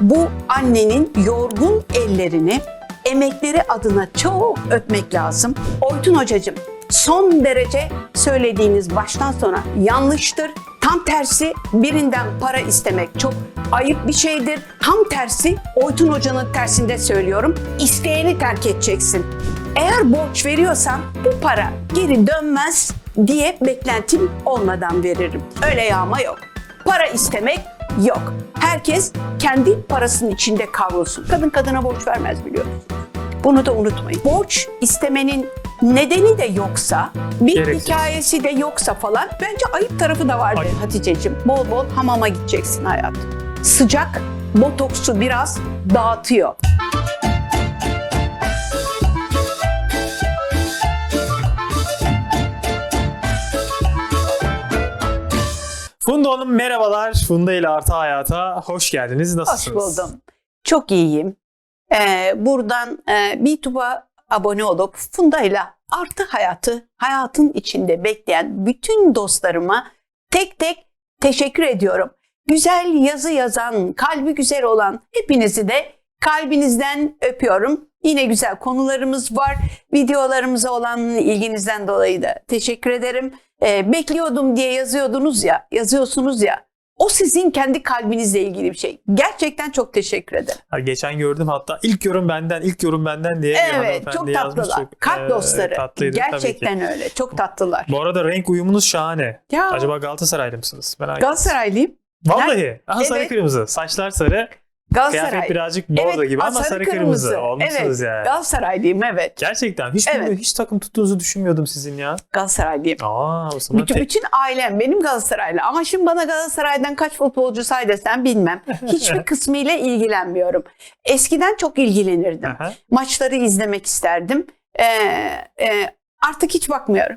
bu annenin yorgun ellerini emekleri adına çok öpmek lazım. Oytun hocacığım son derece söylediğiniz baştan sona yanlıştır. Tam tersi birinden para istemek çok ayıp bir şeydir. Tam tersi Oytun hocanın tersinde söylüyorum. İsteyeni terk edeceksin. Eğer borç veriyorsam bu para geri dönmez diye beklentim olmadan veririm. Öyle yağma yok. Para istemek yok. Herkes kendi parasının içinde kavrulsun. Kadın kadına borç vermez biliyorsunuz. Bunu da unutmayın. Borç istemenin nedeni de yoksa, bir Gereksiz. hikayesi de yoksa falan bence ayıp tarafı da vardır Ayıp. Hatice'cim. Bol bol hamama gideceksin hayatım. Sıcak botoksu biraz dağıtıyor. Funda Hanım merhabalar. Funda ile Artı Hayat'a hoş geldiniz. Hoş Nasılsınız? buldum. Çok iyiyim. Ee, buradan e, YouTube'a abone olup Funda'yla artı hayatı, hayatın içinde bekleyen bütün dostlarıma tek tek teşekkür ediyorum. Güzel yazı yazan, kalbi güzel olan hepinizi de kalbinizden öpüyorum. Yine güzel konularımız var. Videolarımıza olan ilginizden dolayı da teşekkür ederim. Ee, bekliyordum diye yazıyordunuz ya, yazıyorsunuz ya. O sizin kendi kalbinizle ilgili bir şey. Gerçekten çok teşekkür ederim. Ha, geçen gördüm hatta ilk yorum benden, ilk yorum benden diye Evet, çok yazmış. tatlılar. Çok, Kalp e, dostları. tatlıydı. Gerçekten öyle. Çok tatlılar. Bu arada renk uyumunuz şahane. Ya. Acaba Galatasaraylı mısınız? Galatasaraylıyım. Vallahi. Aha, sarı Evet. kırmızı. Saçlar sarı. Galatasaray. Kıyafet birazcık bordo gibi aa, ama sarı, kırmızı. Olmuşsunuz evet. yani. Galatasaraylıyım evet. Gerçekten. Hiç, Evet. hiç takım tuttuğunuzu düşünmüyordum sizin ya. Galatasaraylıyım. Aa o zaman Bütün, tek- bütün ailem benim Galatasaraylı ama şimdi bana Galatasaray'dan kaç futbolcu say desem bilmem. Hiçbir kısmıyla ilgilenmiyorum. Eskiden çok ilgilenirdim. Aha. Maçları izlemek isterdim. Ee, e, artık hiç bakmıyorum.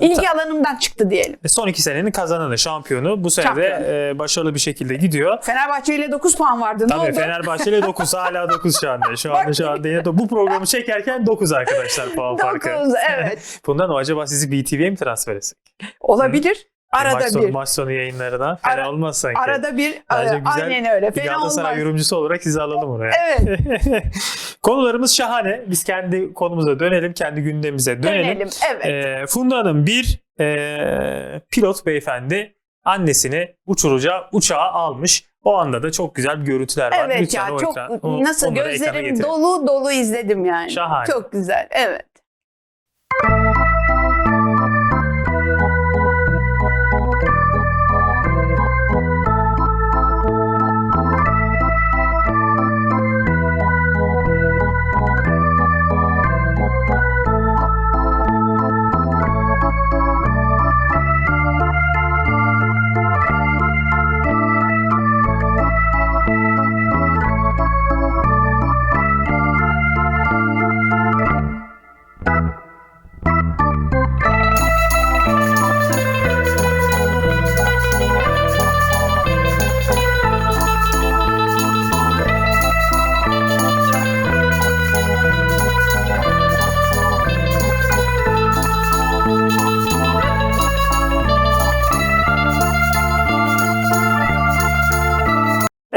İlgi alanımdan çıktı diyelim. Ve Son iki senenin kazananı, şampiyonu. Bu sene de e, başarılı bir şekilde gidiyor. Fenerbahçe ile 9 puan vardı. Ne Tabii oldu? Fenerbahçe ile 9 hala 9 şu anda. Şu anda şu anda yine de bu programı çekerken 9 arkadaşlar puan farkı. 9 evet. Bundan o acaba sizi BTV'ye mi transfer etsek? Olabilir. Arada maç sonu, bir. maç sonu yayınlarına. Fena Ara- olmaz sanki. Arada bir. Bence güzel Aynen öyle. Fena Galatasaray olmaz. yorumcusu olarak sizi alalım oraya. Evet. Konularımız şahane. Biz kendi konumuza dönelim, kendi gündemimize dönelim. Dönelim. Evet. Ee, Funda Hanım bir e, pilot beyefendi annesini uçuracağı uçağa almış. O anda da çok güzel görüntüler var. evet Lütfen ya çok ekran- o- nasıl gözlerim dolu dolu izledim yani. Şahane. Çok güzel. Evet.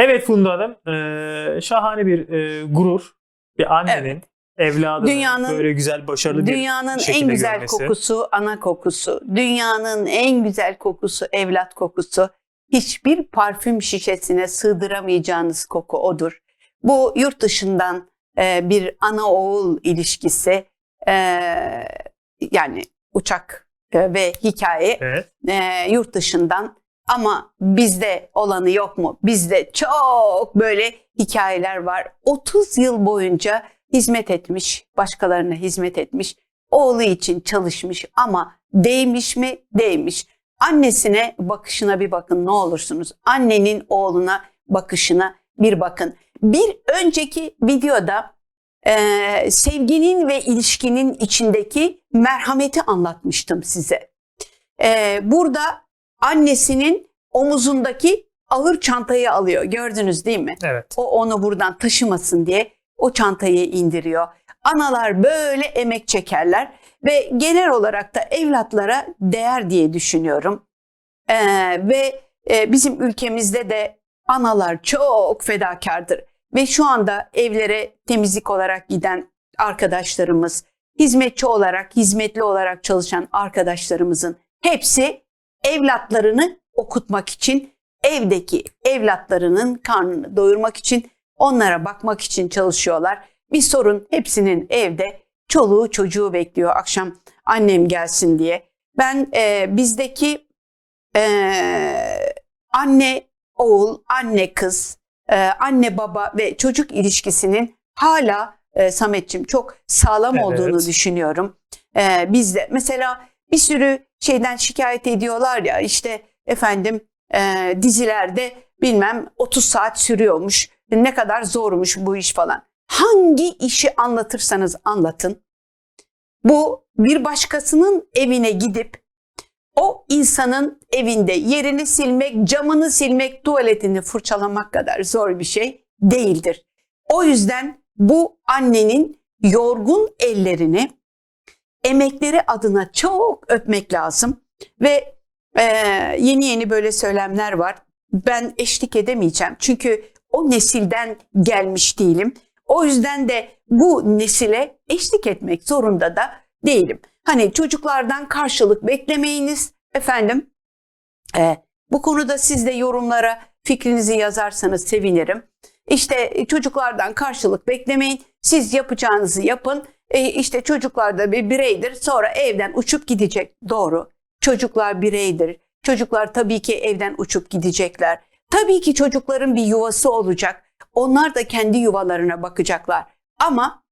Evet Funda Hanım, e, şahane bir e, gurur. Bir annenin evladını Dünyanın- böyle güzel, başarılı Dünyanın bir en şekilde güzel görmesi. kokusu ana kokusu. Dünyanın en güzel kokusu evlat kokusu. Hiçbir parfüm şişesine sığdıramayacağınız koku odur. Bu yurt dışından e, bir ana oğul ilişkisi e, yani uçak e, ve hikaye Evet. e, yurt dışından ama bizde olanı yok mu? Bizde çok böyle hikayeler var. 30 yıl boyunca hizmet etmiş, başkalarına hizmet etmiş, oğlu için çalışmış ama değmiş mi? Değmiş. Annesine bakışına bir bakın ne olursunuz. Annenin oğluna bakışına bir bakın. Bir önceki videoda e, sevginin ve ilişkinin içindeki merhameti anlatmıştım size. E, burada annesinin omuzundaki ağır çantayı alıyor. Gördünüz değil mi? Evet. O onu buradan taşımasın diye o çantayı indiriyor. Analar böyle emek çekerler ve genel olarak da evlatlara değer diye düşünüyorum. Ee, ve e, bizim ülkemizde de analar çok fedakardır. Ve şu anda evlere temizlik olarak giden arkadaşlarımız, hizmetçi olarak, hizmetli olarak çalışan arkadaşlarımızın hepsi evlatlarını okutmak için, evdeki evlatlarının karnını doyurmak için, onlara bakmak için çalışıyorlar. Bir sorun hepsinin evde çoluğu çocuğu bekliyor akşam annem gelsin diye. Ben e, bizdeki e, anne oğul, anne kız, e, anne baba ve çocuk ilişkisinin hala e, Sametçim çok sağlam Evet. olduğunu düşünüyorum. E, bizde mesela bir sürü şeyden şikayet ediyorlar ya işte efendim e, dizilerde bilmem 30 saat sürüyormuş. Ne kadar zormuş bu iş falan. Hangi işi anlatırsanız anlatın. Bu bir başkasının evine gidip o insanın evinde yerini silmek, camını silmek, tuvaletini fırçalamak kadar zor bir şey değildir. O yüzden bu annenin yorgun ellerini emekleri adına çok öpmek lazım ve e, yeni yeni böyle söylemler var. Ben eşlik edemeyeceğim çünkü o nesilden gelmiş değilim. O yüzden de bu nesile eşlik etmek zorunda da değilim. Hani çocuklardan karşılık beklemeyiniz efendim. e, bu konuda siz de yorumlara fikrinizi yazarsanız sevinirim. İşte çocuklardan karşılık beklemeyin. Siz yapacağınızı yapın. E, işte çocuklar da bir bireydir. Sonra evden uçup gidecek. Doğru. Çocuklar bireydir. Çocuklar tabii ki evden uçup gidecekler. Tabii ki çocukların bir yuvası olacak. Onlar da kendi yuvalarına bakacaklar. Ama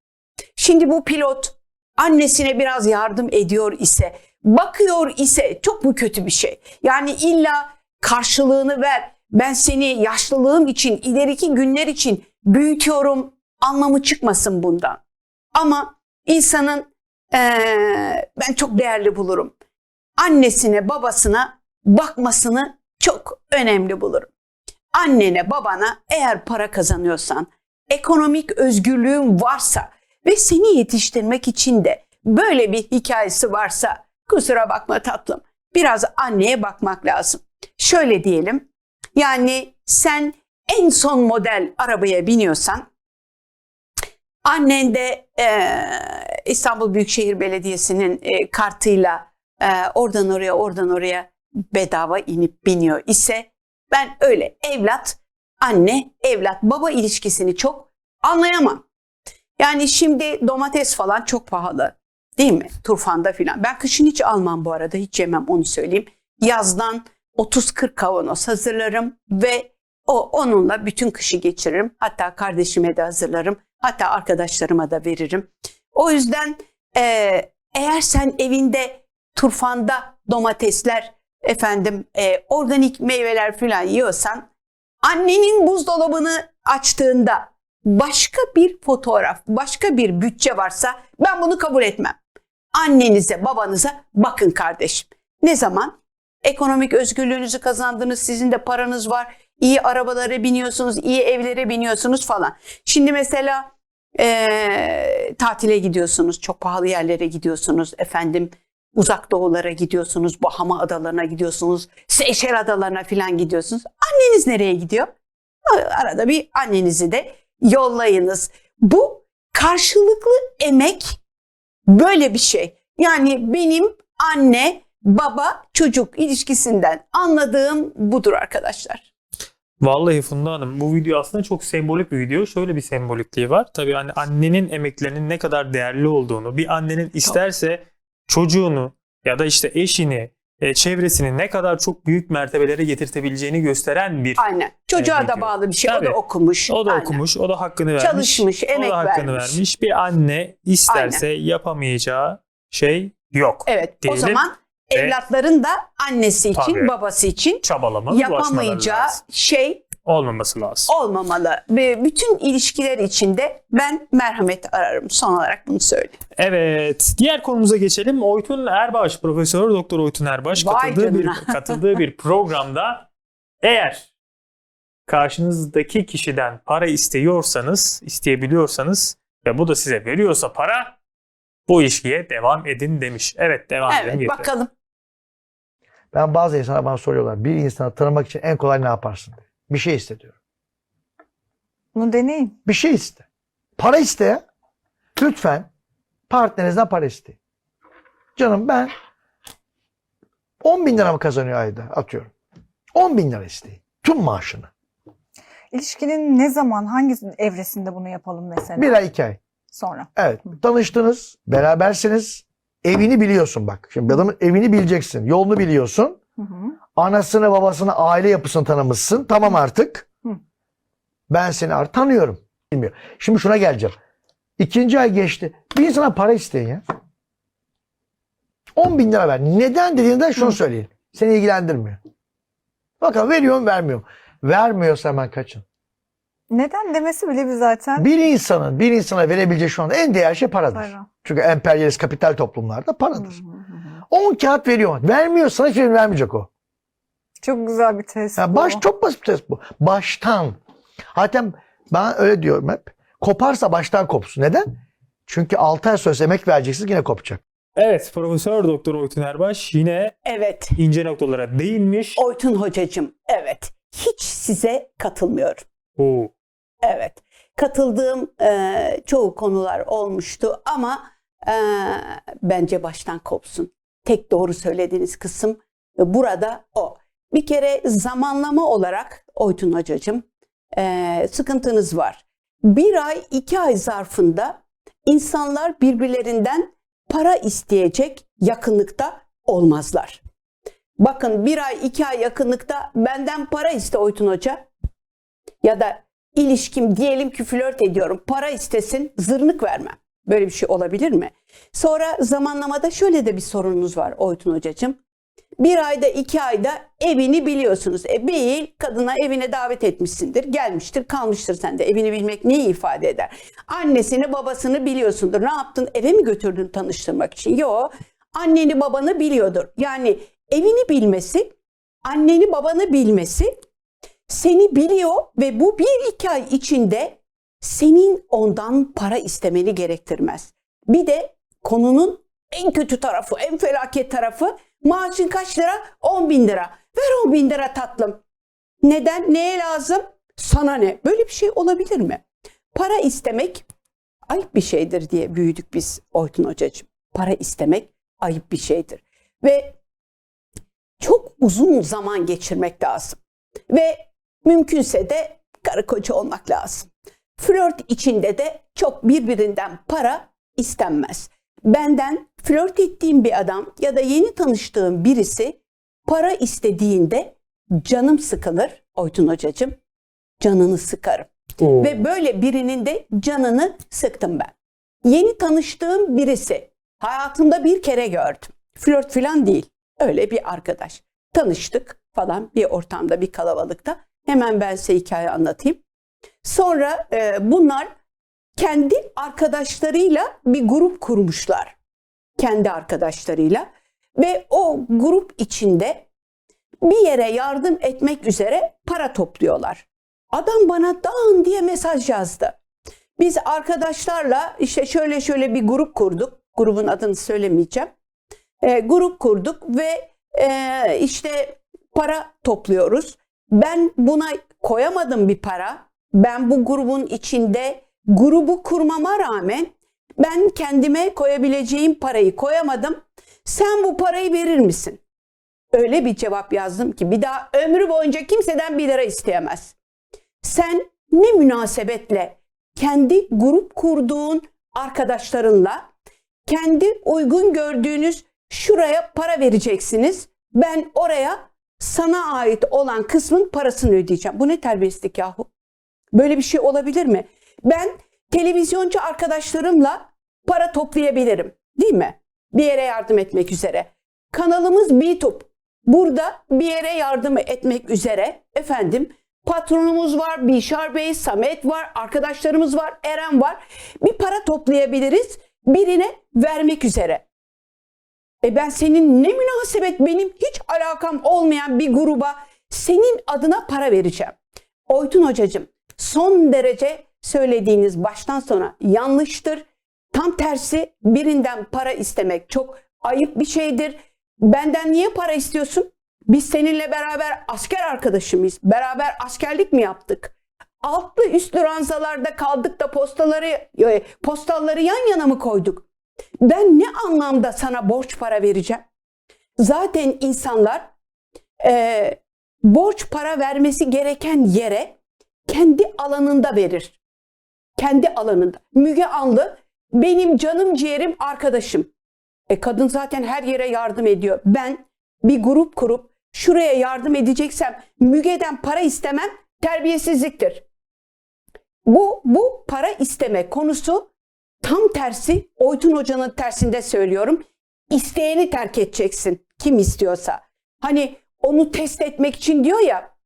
şimdi bu pilot annesine biraz yardım ediyor ise, bakıyor ise çok mu kötü bir şey? Yani illa karşılığını ver. Ben seni yaşlılığım için, ileriki günler için büyütüyorum anlamı çıkmasın bundan. Ama insanın eee, ben çok değerli bulurum. Annesine, babasına bakmasını çok önemli bulurum. Annene, babana eğer para kazanıyorsan, ekonomik özgürlüğün varsa ve seni yetiştirmek için de böyle bir hikayesi varsa kusura bakma tatlım. Biraz anneye bakmak lazım. Şöyle diyelim. Yani sen en son model arabaya biniyorsan annen de eee, İstanbul Büyükşehir Belediyesi'nin eee, kartıyla eee, oradan oraya oradan oraya bedava inip biniyor ise ben öyle evlat anne evlat baba ilişkisini çok anlayamam. Yani şimdi domates falan çok pahalı. Değil mi? Turfanda filan. Ben kışın hiç almam bu arada. Hiç yemem onu söyleyeyim. Yazdan 30-40 kavanoz hazırlarım ve o onunla bütün kışı geçiririm. Hatta kardeşime de hazırlarım. Hatta arkadaşlarıma da veririm. O yüzden eee, eğer sen evinde turfanda domatesler, efendim eee, organik meyveler filan yiyorsan annenin buzdolabını açtığında başka bir fotoğraf, başka bir bütçe varsa ben bunu kabul etmem. Annenize, babanıza bakın kardeşim. Ne zaman? Ekonomik özgürlüğünüzü kazandınız, sizin de paranız var, iyi arabalara biniyorsunuz, iyi evlere biniyorsunuz falan. Şimdi mesela eee, tatile gidiyorsunuz, çok pahalı yerlere gidiyorsunuz, efendim uzak doğulara gidiyorsunuz, Bahama adalarına gidiyorsunuz, Seyşel adalarına falan gidiyorsunuz. Anneniz nereye gidiyor? Arada bir annenizi de yollayınız. Bu karşılıklı emek böyle bir şey. Yani benim anne baba çocuk ilişkisinden anladığım budur arkadaşlar. Vallahi Funda Hanım bu video aslında çok sembolik bir video. Şöyle bir sembolikliği var. Tabii hani annenin emeklerinin ne kadar değerli olduğunu, bir annenin isterse çocuğunu ya da işte eşini, e, çevresini ne kadar çok büyük mertebelere getirtebileceğini gösteren bir Aynen. Çocuğa Evet, da bağlı bir şey. O Tabii. da okumuş. O da Aynen. okumuş, o da hakkını vermiş. Çalışmış, emek o da hakkını vermiş. vermiş. Bir anne isterse yapamayacağı şey yok. Evet. O diyelim zaman ve- evlatların da annesi için, Tabii. babası için Çabalamalı, ulaşmaları yapamayacağı lazım. şey Olmaması lazım. olmamalı. Ve bütün ilişkiler içinde ben merhamet ararım. Son olarak bunu söyleyeyim. Evet. Diğer konumuza geçelim. Oytun Erbaş, Profesör Doktor Oytun Erbaş Vay katıldığı bir, canına. katıldığı bir programda eğer karşınızdaki kişiden para isteyorsanız, isteyebiliyorsanız ve bu da size veriyorsa para bu ilişkiye devam edin demiş. Evet devam edin. Evet yeter. bakalım. Ben bazı insanlar bana soruyorlar. Bir insanı tanımak için en kolay ne yaparsın? Bir şey iste diyorum. Bunu deneyin. Bir şey iste. Para iste ya. Lütfen partnerinizden para isteyin. Canım ben 10 bin lira mı kazanıyor ayda atıyorum. 10 bin lira isteyin. Tüm maaşını. İlişkinin ne zaman, hangi evresinde bunu yapalım mesela? Bir ay iki ay. Sonra. Evet. Tanıştınız. Berabersiniz. Evini biliyorsun bak. Şimdi adamın evini bileceksin. Yolunu biliyorsun. Hı hı. Anasını babasını aile yapısını tanımışsın. Tamam artık. Hı. Ben seni artık tanıyorum. Bilmiyor. Şimdi şuna geleceğim. İkinci ay geçti. Bir insana para isteyin ya. 10 bin lira ver. Neden dediğinde şunu söyleyin. Seni ilgilendirmiyor. Bakalım veriyor mu vermiyor mu? Vermiyorsa hemen kaçın. Neden demesi bile bir zaten Bir insanın bir insana verebileceği şu anda en değerli şey paradır. para. Çünkü emperyalist kapital toplumlarda paradır. hı hı. 10 kağıt veriyor. Vermiyorsa hiçbir şey vermeyecek o. Çok güzel bir test Yani bu. baş çok basit bir test bu. Baştan. Hatta ben öyle diyorum hep. Koparsa baştan kopsun. Neden? Çünkü 6 ay sözü emek vereceksiniz yine kopacak. Evet Profesör Doktor Oytun Erbaş yine Evet. ince noktalara değinmiş. Oytun hocacığım. Evet. Hiç size katılmıyorum. Oo. Evet. Katıldığım e, çoğu konular olmuştu ama e, bence baştan kopsun. Tek doğru söylediğiniz kısım burada o. Bir kere zamanlama olarak Oytun Hocacığım e, sıkıntınız var. Bir ay, iki ay zarfında insanlar birbirlerinden para isteyecek yakınlıkta olmazlar. Bakın bir ay, iki ay yakınlıkta benden para iste Oytun Hoca. Ya da ilişkim diyelim ki flört ediyorum. Para istesin zırnık vermem. Böyle bir şey olabilir mi? Sonra zamanlamada şöyle de bir sorununuz var Oytun Hocacığım. Bir ayda iki ayda evini biliyorsunuz. E beyi kadına evine davet etmişsindir. Gelmiştir kalmıştır sende. Evini bilmek neyi ifade eder? Annesini babasını biliyorsundur. Ne yaptın? Eve mi götürdün tanıştırmak için? Yok. Anneni babanı biliyordur. Yani evini bilmesi, anneni babanı bilmesi seni biliyor ve bu bir iki ay içinde senin ondan para istemeni gerektirmez. Bir de konunun en kötü tarafı, en felaket tarafı maaşın kaç lira? 10 bin lira. Ver 10 bin lira tatlım. Neden? Neye lazım? Sana ne? Böyle bir şey olabilir mi? Para istemek ayıp bir şeydir diye büyüdük biz Oytun Hocacığım. Para istemek ayıp bir şeydir. Ve çok uzun zaman geçirmek lazım. Ve mümkünse de karı koca olmak lazım. Flört içinde de çok birbirinden para istenmez. Benden flört ettiğim bir adam ya da yeni tanıştığım birisi para istediğinde canım sıkılır Oytun hocacığım. Canını sıkarım. Oo. Ve böyle birinin de canını sıktım ben. Yeni tanıştığım birisi hayatımda bir kere gördüm. Flört falan değil. Öyle bir arkadaş. Tanıştık falan bir ortamda bir kalabalıkta. Hemen ben size hikaye anlatayım. Sonra e, bunlar kendi arkadaşlarıyla bir grup kurmuşlar. Kendi arkadaşlarıyla. Ve o grup içinde bir yere yardım etmek üzere para topluyorlar. Adam bana dağın diye mesaj yazdı. Biz arkadaşlarla işte şöyle şöyle bir grup kurduk. Grubun adını söylemeyeceğim. E, grup kurduk ve e, işte para topluyoruz. Ben buna koyamadım bir para. Ben bu grubun içinde grubu kurmama rağmen ben kendime koyabileceğim parayı koyamadım. Sen bu parayı verir misin? Öyle bir cevap yazdım ki bir daha ömrü boyunca kimseden bir lira isteyemez. Sen ne münasebetle kendi grup kurduğun arkadaşlarınla kendi uygun gördüğünüz şuraya para vereceksiniz. Ben oraya sana ait olan kısmın parasını ödeyeceğim. Bu ne terbiyesizlik yahu? Böyle bir şey olabilir mi? Ben televizyoncu arkadaşlarımla para toplayabilirim. Değil mi? Bir yere yardım etmek üzere. Kanalımız BTube. Burada bir yere yardım etmek üzere efendim patronumuz var, Bişar Bey, Samet var, arkadaşlarımız var, Eren var. Bir para toplayabiliriz birine vermek üzere. E ben senin ne münasebet benim hiç alakam olmayan bir gruba senin adına para vereceğim. Oytun hocacığım son derece söylediğiniz baştan sona yanlıştır. Tam tersi birinden para istemek çok ayıp bir şeydir. Benden niye para istiyorsun? Biz seninle beraber asker arkadaşı mıyız? Beraber askerlik mi yaptık? Altlı üstlü ranzalarda kaldık da postaları e, postalları yan yana mı koyduk? Ben ne anlamda sana borç para vereceğim? Zaten insanlar e, borç para vermesi gereken yere kendi alanında verir. Kendi alanında. Müge Anlı benim canım ciğerim arkadaşım. E kadın zaten her yere yardım ediyor. Ben bir grup kurup şuraya yardım edeceksem Müge'den para istemem terbiyesizliktir. Bu bu para isteme konusu tam tersi Oytun Hoca'nın tersinde söylüyorum. İsteyeni terk edeceksin. Kim istiyorsa. Hani onu test etmek için diyor ya.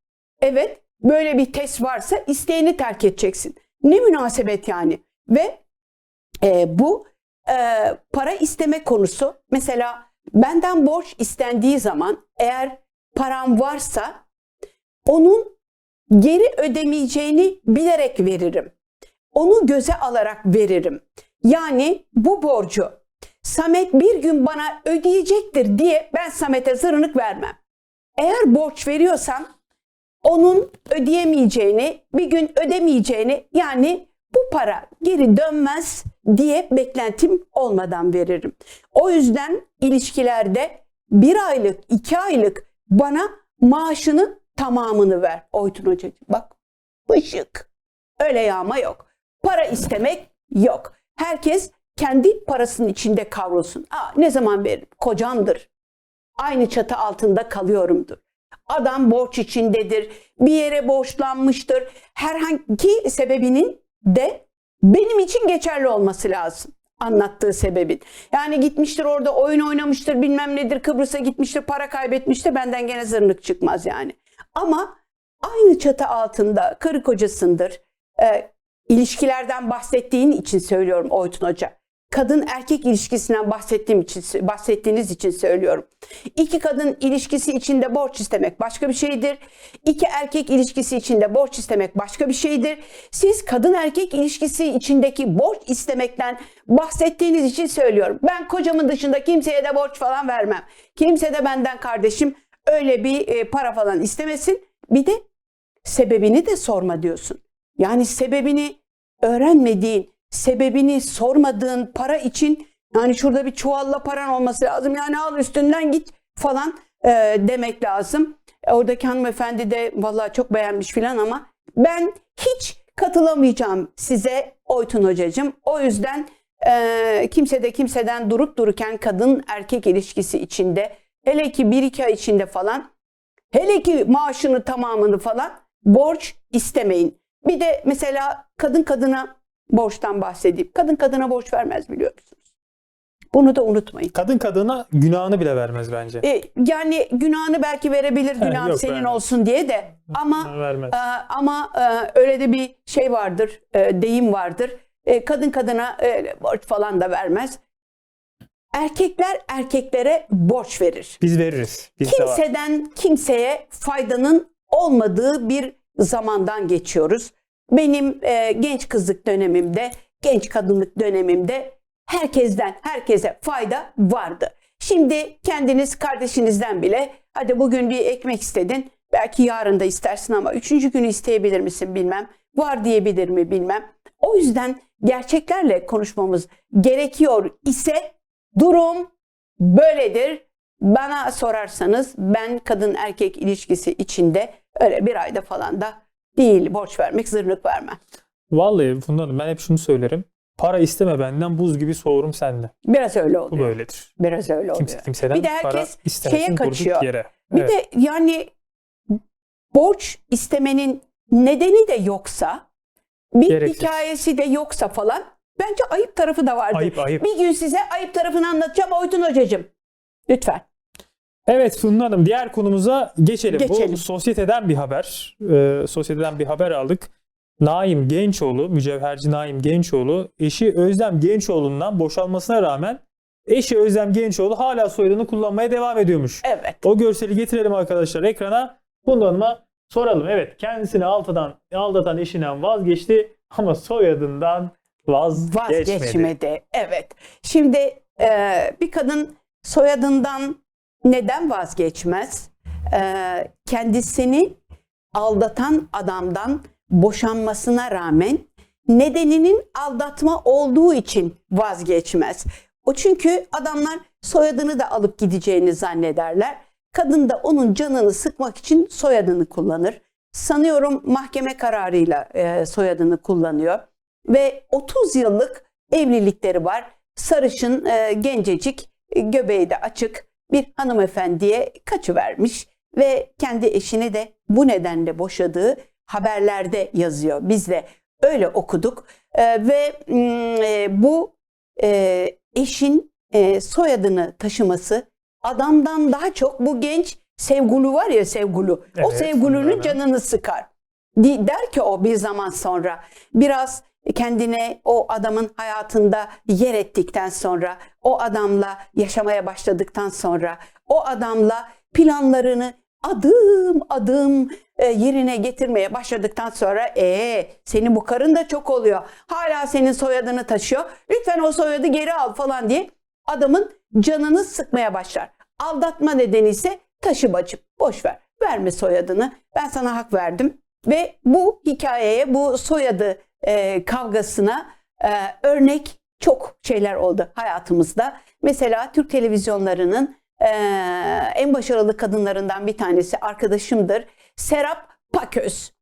Evet böyle bir test varsa isteyeni terk edeceksin. Ne münasebet yani. Ve e, bu e, para isteme konusu mesela benden borç istendiği zaman eğer param varsa onun geri ödemeyeceğini bilerek veririm. Onu göze alarak veririm. Yani bu borcu Samet bir gün bana ödeyecektir diye ben Samet'e zırnık vermem. Eğer borç veriyorsam onun ödeyemeyeceğini, bir gün ödemeyeceğini yani bu para geri dönmez diye beklentim olmadan veririm. O yüzden ilişkilerde bir aylık, iki aylık bana maaşının tamamını ver Oytun Hocacığım. Bak ışık. Öyle yağma yok. Para istemek yok. Herkes kendi parasının içinde kavrulsun. Aa, ne zaman veririm? Kocamdır. Aynı çatı altında kalıyorumdur. Adam borç içindedir. Bir yere borçlanmıştır. Herhangi sebebinin de benim için geçerli olması lazım. Anlattığı sebebin. Yani gitmiştir orada oyun oynamıştır bilmem nedir Kıbrıs'a gitmiştir para kaybetmiştir benden gene zırnık çıkmaz yani. Ama aynı çatı altında karı kocasındır. Ee, ilişkilerden bahsettiğin için söylüyorum Oytun Hoca. Kadın erkek ilişkisinden bahsettiğim için bahsettiğiniz için söylüyorum. İki kadın ilişkisi içinde borç istemek başka bir şeydir. İki erkek ilişkisi içinde borç istemek başka bir şeydir. Siz kadın erkek ilişkisi içindeki borç istemekten bahsettiğiniz için söylüyorum. Ben kocamın dışında kimseye de borç falan vermem. Kimse de benden kardeşim öyle bir e, para falan istemesin. Bir de sebebini de sorma diyorsun. Yani sebebini öğrenmediğin, sebebini sormadığın para için yani şurada bir çuvalla paran olması lazım. Yani al üstünden git falan e, demek lazım. E, Oradaki hanımefendi de vallahi çok beğenmiş filan ama ben hiç katılamayacağım size Oytun Hocacığım. O yüzden e, kimse de kimseden durup dururken kadın erkek ilişkisi içinde hele ki bir iki ay içinde falan hele ki maaşını tamamını falan borç istemeyin. Bir de mesela kadın kadına borçtan bahsedeyim. Kadın kadına borç vermez biliyor musunuz? Bunu da unutmayın. Kadın kadına günahını bile vermez bence. E, yani günahını belki verebilir günah yok, senin vermez. olsun diye de ama vermez. e, ama e, öyle de bir şey vardır, e, deyim vardır. E, kadın kadına e, borç falan da vermez. Erkekler erkeklere borç verir. Biz veririz. Var. Kimseden kimseye faydanın olmadığı bir zamandan geçiyoruz. Benim e, genç kızlık dönemimde, genç kadınlık dönemimde herkesten herkese fayda vardı. Şimdi kendiniz kardeşinizden bile hadi bugün bir ekmek istedin. Belki yarın da istersin ama üçüncü günü isteyebilir misin bilmem. Var diyebilir mi bilmem. O yüzden gerçeklerle konuşmamız gerekiyor ise durum böyledir. Bana sorarsanız ben kadın erkek ilişkisi içinde öyle bir ayda falan da değil borç vermek zırnık vermem. Vallahi Funda Hanım ben hep şunu söylerim. Para isteme benden buz gibi soğurum sende. Biraz öyle Bu oluyor. böyledir. Biraz öyle oluyor. Kimse kimseden Bir de para herkes istemesin şeye kaçıyor. yere. Bir Evet. de yani borç istemenin nedeni de yoksa bir Gereksiz. hikayesi de yoksa falan bence ayıp tarafı da vardır. Ayıp ayıp. Bir gün size ayıp tarafını anlatacağım Oytun Hocacığım. Lütfen. Evet Funda Hanım diğer konumuza geçelim. Geçelim. Bu sosyeteden bir haber. Ee, sosyeteden bir haber aldık. Naim Gençoğlu, mücevherci Naim Gençoğlu eşi Özlem Gençoğlu'ndan boşanmasına rağmen eşi Özlem Gençoğlu hala soyadını kullanmaya devam ediyormuş. Evet. O görseli getirelim arkadaşlar ekrana. Funda Hanım'a soralım. Evet kendisini altıdan, aldatan eşinden vazgeçti ama soyadından vazgeçmedi. Vazgeçmedi. Evet. Şimdi e, bir kadın soyadından neden vazgeçmez? e, kendisini aldatan adamdan boşanmasına rağmen nedeninin aldatma olduğu için vazgeçmez. O çünkü adamlar soyadını da alıp gideceğini zannederler. Kadın da onun canını sıkmak için soyadını kullanır. Sanıyorum mahkeme kararıyla e, soyadını kullanıyor. Ve 30 yıllık evlilikleri var. Sarışın, e, gencecik, e, göbeği de açık bir hanımefendiye kaçıvermiş. Ve kendi eşini de bu nedenle boşadığı haberlerde yazıyor. Biz de öyle okuduk. E, ve mm, e, bu e, eşin e, soyadını taşıması adamdan daha çok bu genç sevgulu var ya sevgulu. o Evet, sevgulünün bunlardan. canını sıkar. Der ki o bir zaman sonra biraz kendine o adamın hayatında yer ettikten sonra, o adamla yaşamaya başladıktan sonra, o adamla planlarını adım adım e, yerine getirmeye başladıktan sonra ee senin bu karın da çok oluyor. Hala senin soyadını taşıyor. Lütfen o soyadı geri al falan diye adamın canını sıkmaya başlar. Aldatma nedeni ise taşı bacım boş ver. Verme soyadını. Ben sana hak verdim. Ve bu hikayeye, bu soyadı e, kavgasına e, örnek çok şeyler oldu hayatımızda. Mesela Türk televizyonlarının e, en başarılı kadınlarından bir tanesi arkadaşımdır. Serap Paköz.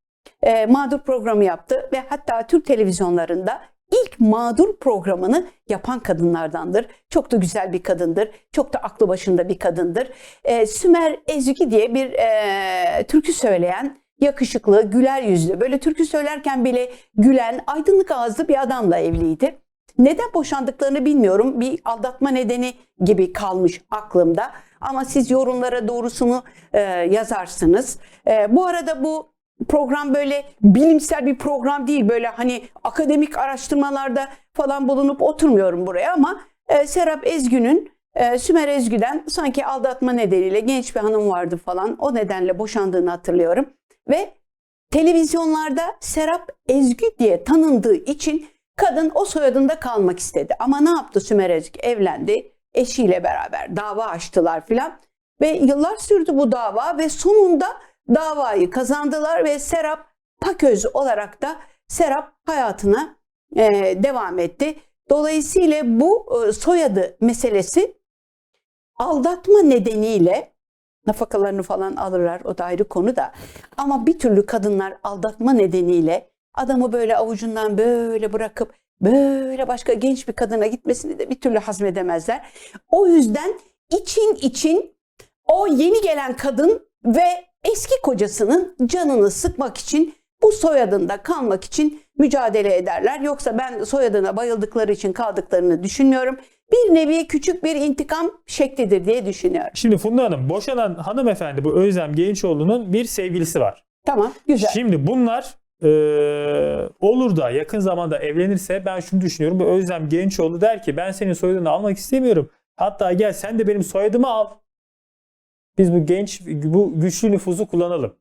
E, mağdur programı yaptı ve hatta Türk televizyonlarında ilk mağdur programını yapan kadınlardandır. Çok da güzel bir kadındır. Çok da aklı başında bir kadındır. E, Sümer Ezgi diye bir e, türkü söyleyen yakışıklı, güler yüzlü, böyle türkü söylerken bile gülen, aydınlık ağızlı bir adamla evliydi. Neden boşandıklarını bilmiyorum. Bir aldatma nedeni gibi kalmış aklımda. Ama siz yorumlara doğrusunu e, yazarsınız. E, bu arada bu program böyle bilimsel bir program değil. Böyle hani akademik araştırmalarda falan bulunup oturmuyorum buraya ama e, Serap Ezgü'nün e, Sümer Ezgü'den sanki aldatma nedeniyle genç bir hanım vardı falan. O nedenle boşandığını hatırlıyorum. Ve televizyonlarda Serap Ezgü diye tanındığı için kadın o soyadında kalmak istedi. Ama ne yaptı Sümer Ezgü? Evlendi. Eşiyle beraber dava açtılar filan. Ve yıllar sürdü bu dava ve sonunda davayı kazandılar ve Serap Paköz olarak da Serap hayatına e, devam etti. Dolayısıyla bu e, soyadı meselesi aldatma nedeniyle nafakalarını falan alırlar o da ayrı konu da ama bir türlü kadınlar aldatma nedeniyle adamı böyle avucundan böyle bırakıp böyle başka genç bir kadına gitmesini de bir türlü hazmedemezler. O yüzden için için o yeni gelen kadın ve eski kocasının canını sıkmak için bu soyadında kalmak için mücadele ederler. Yoksa ben soyadına bayıldıkları için kaldıklarını düşünmüyorum. Bir nevi küçük bir intikam şeklidir diye düşünüyorum. Şimdi Funda Hanım boşanan hanımefendi bu Özlem Gençoğlu'nun bir sevgilisi var. Tamam, güzel. Şimdi bunlar eee, olur da yakın zamanda evlenirse ben şunu düşünüyorum. Bu Özlem Gençoğlu der ki ben senin soyadını almak istemiyorum. Hatta gel sen de benim soyadımı al. Biz bu genç, bu güçlü nüfuzu kullanalım.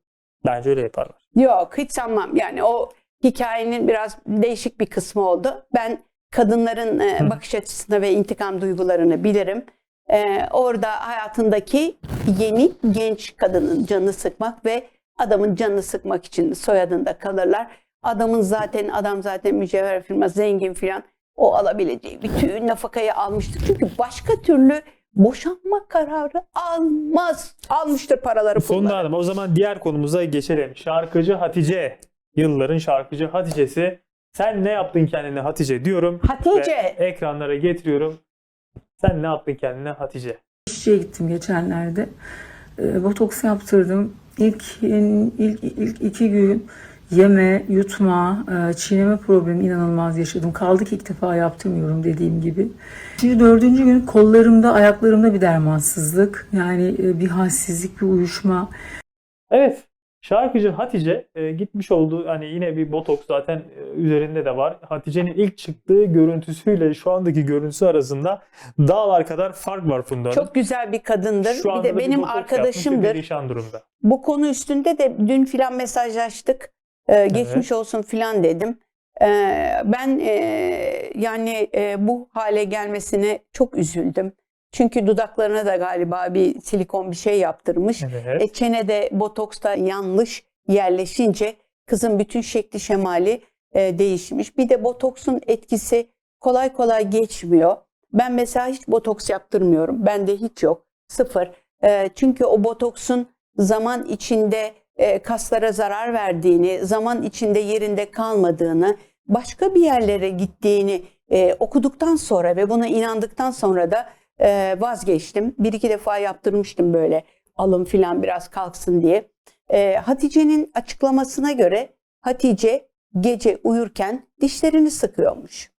Bence öyle yaparlar. Yok hiç sanmam. Yani o hikayenin biraz değişik bir kısmı oldu. Ben kadınların e, bakış açısını ve intikam duygularını bilirim. E, orada hayatındaki yeni genç kadının canını sıkmak ve adamın canını sıkmak için soyadında kalırlar. Adamın zaten adam zaten mücevher firma zengin filan o alabileceği bütün nafakayı almıştır. Çünkü başka türlü boşanma kararı almaz. Almıştır paraları pulları. Hanım o zaman diğer konumuza geçelim. Şarkıcı Hatice. Yılların şarkıcı Hatice'si. Sen ne yaptın kendine Hatice diyorum. Hatice. Ve ekranlara getiriyorum. Sen ne yaptın kendine Hatice? İşçiye gittim geçenlerde. E, botoks yaptırdım. İlk, ilk, ilk iki gün yeme, yutma, e, çiğneme problemi inanılmaz yaşadım. Kaldı ki ilk defa yaptırmıyorum dediğim gibi. Şimdi dördüncü gün kollarımda, ayaklarımda bir dermansızlık. Yani e, bir halsizlik, bir uyuşma. Evet. Şarkıcı Hatice e, gitmiş olduğu hani yine bir botoks zaten e, üzerinde de var. Hatice'nin ilk çıktığı görüntüsüyle şu andaki görüntüsü arasında dağlar kadar fark var Funda Hanım. Çok güzel bir kadındır. Şu bir de benim botoks yapmış arkadaşımdır. perişan durumda. Bu konu üstünde de dün filan mesajlaştık. Ee, geçmiş olsun filan dedim. Ee, ben e, yani e, bu hale gelmesine çok üzüldüm. Çünkü dudaklarına da galiba bir silikon bir şey yaptırmış. Evet. E, çenede botoksta yanlış yerleşince kızın bütün şekli şemali e, değişmiş. Bir de botoksun etkisi kolay kolay geçmiyor. Ben mesela hiç botoks yaptırmıyorum. Bende hiç yok. Sıfır. E, çünkü o botoksun zaman içinde e, kaslara zarar verdiğini, zaman içinde yerinde kalmadığını, başka bir yerlere gittiğini e, okuduktan sonra ve buna inandıktan sonra da e, vazgeçtim. Bir iki defa yaptırmıştım böyle alım filan biraz kalksın diye. E, Hatice'nin açıklamasına göre Hatice gece uyurken dişlerini sıkıyormuş.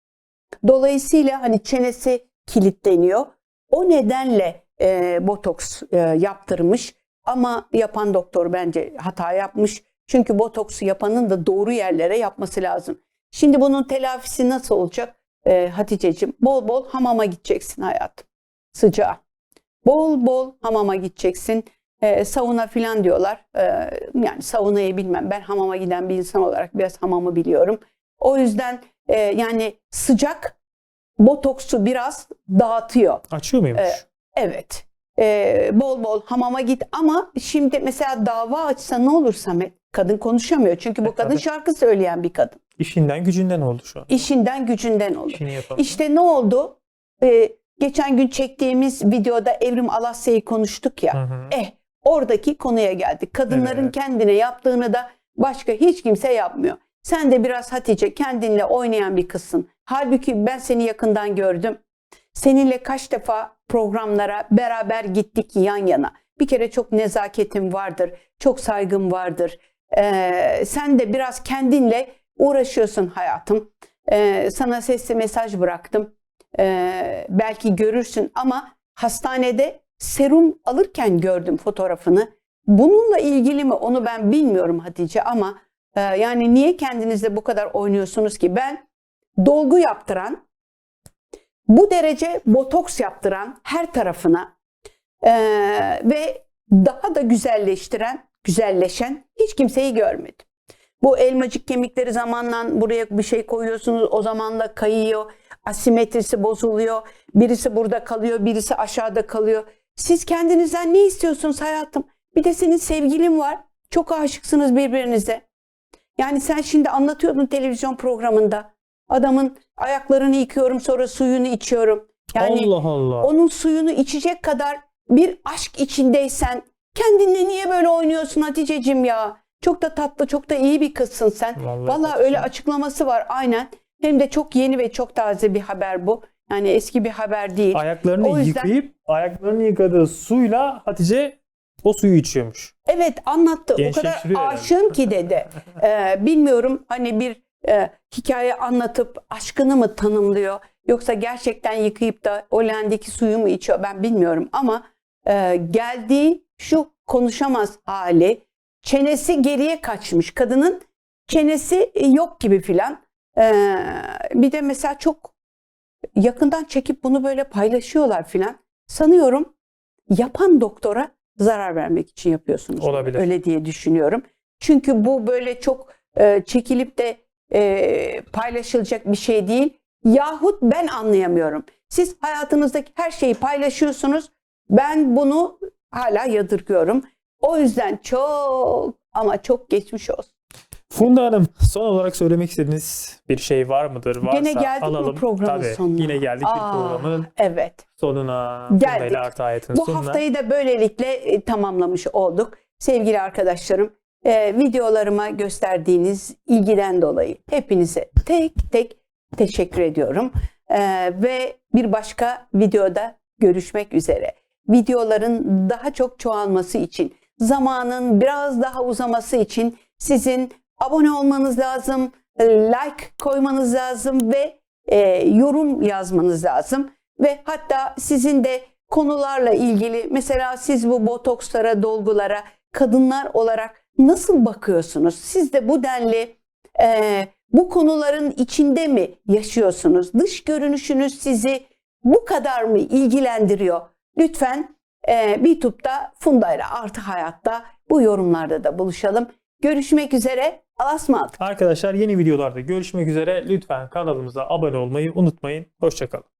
Dolayısıyla hani çenesi kilitleniyor. O nedenle e, botoks e, yaptırmış ama yapan doktor bence hata yapmış. Çünkü botoksu yapanın da doğru yerlere yapması lazım. Şimdi bunun telafisi nasıl olacak? E, Hatice'cim bol bol hamama gideceksin hayatım. Sıcağa. Bol bol hamama gideceksin. E, sauna filan diyorlar. E, yani saunayı bilmem. Ben hamama giden bir insan olarak biraz hamamı biliyorum. O yüzden e, yani sıcak botoksu biraz dağıtıyor. Açıyor muymuş? E, Evet. E, bol bol hamama git ama şimdi mesela dava açsa ne olur Samet? Kadın konuşamıyor. Çünkü bu E, kadın tabii. şarkı söyleyen bir kadın. İşinden gücünden oldu şu an. İşinden gücünden olur. İşini yapalım. İşte ne oldu? E, geçen gün çektiğimiz videoda Evrim Alasya'yı konuştuk ya. Hı hı. Eh oradaki konuya geldik. Kadınların Evet. kendine yaptığını da başka hiç kimse yapmıyor. Sen de biraz Hatice kendinle oynayan bir kızsın. Halbuki ben seni yakından gördüm. Seninle kaç defa programlara beraber gittik yan yana. Bir kere çok nezaketin vardır, çok saygın vardır. Ee, sen de biraz kendinle uğraşıyorsun hayatım. Ee, sana sesli mesaj bıraktım. Ee, belki görürsün ama hastanede serum alırken gördüm fotoğrafını. Bununla ilgili mi onu ben bilmiyorum Hatice ama e, yani niye kendinizle bu kadar oynuyorsunuz ki? Ben dolgu yaptıran, bu derece botoks yaptıran her tarafına e, ve daha da güzelleştiren, güzelleşen hiç kimseyi görmedim. Bu elmacık kemikleri zamanla buraya bir şey koyuyorsunuz o zamanla kayıyor. Asimetrisi bozuluyor. Birisi burada kalıyor, birisi aşağıda kalıyor. Siz kendinizden ne istiyorsunuz hayatım? Bir de senin sevgilin var. Çok aşıksınız birbirinize. Yani sen şimdi anlatıyordun televizyon programında. Adamın ayaklarını yıkıyorum sonra suyunu içiyorum. Yani Allah Allah. onun suyunu içecek kadar bir aşk içindeysen kendinle niye böyle oynuyorsun Hatice'cim ya? Çok da tatlı, çok da iyi bir kızsın sen. Vallahi Vallahi, öyle açıklaması var aynen. Hem de çok yeni ve çok taze bir haber bu. Yani eski bir haber değil. Ayaklarını O yüzden- yıkayıp ayaklarını yıkadığı suyla Hatice o suyu içiyormuş. Evet anlattı. O kadar Gençleştiriyor herhalde. aşığım ki dedi. Ee, bilmiyorum hani bir e, hikaye anlatıp aşkını mı tanımlıyor yoksa gerçekten yıkayıp da o leğendeki suyu mu içiyor ben bilmiyorum ama e, geldiği şu konuşamaz hali çenesi geriye kaçmış kadının çenesi e, yok gibi filan Ee, bir de mesela çok yakından çekip bunu böyle paylaşıyorlar filan sanıyorum yapan doktora zarar vermek için yapıyorsunuz. Olabilir. Öyle diye düşünüyorum. Çünkü bu böyle çok e, çekilip de e, paylaşılacak bir şey değil. Yahut ben anlayamıyorum. Siz hayatınızdaki her şeyi paylaşıyorsunuz. Ben bunu hala yadırgıyorum. O yüzden çok ama çok geçmiş olsun. Funda Hanım son olarak söylemek istediğiniz bir şey var mıdır? Varsa Gene geldik mi alalım. programın Tabii, sonuna? Yine geldik Aa, bir programın Evet. sonuna. Geldik. Bu sonuna. haftayı da böylelikle e, tamamlamış olduk. Sevgili arkadaşlarım, e, videolarıma gösterdiğiniz ilgiden dolayı hepinize tek tek teşekkür ediyorum. E, ve bir başka videoda görüşmek üzere. Videoların daha çok çoğalması için, zamanın biraz daha uzaması için sizin abone olmanız lazım, like koymanız lazım ve e, yorum yazmanız lazım. Ve hatta sizin de konularla ilgili mesela siz bu botokslara, dolgulara kadınlar olarak nasıl bakıyorsunuz? Siz de bu denli e, bu konuların içinde mi yaşıyorsunuz? Dış görünüşünüz sizi bu kadar mı ilgilendiriyor? Lütfen e, YouTube'da Funda ile Artı Hayat'ta bu yorumlarda da buluşalım. Görüşmek üzere. Alasma Arkadaşlar yeni videolarda görüşmek üzere. Lütfen kanalımıza abone olmayı unutmayın. Hoşçakalın.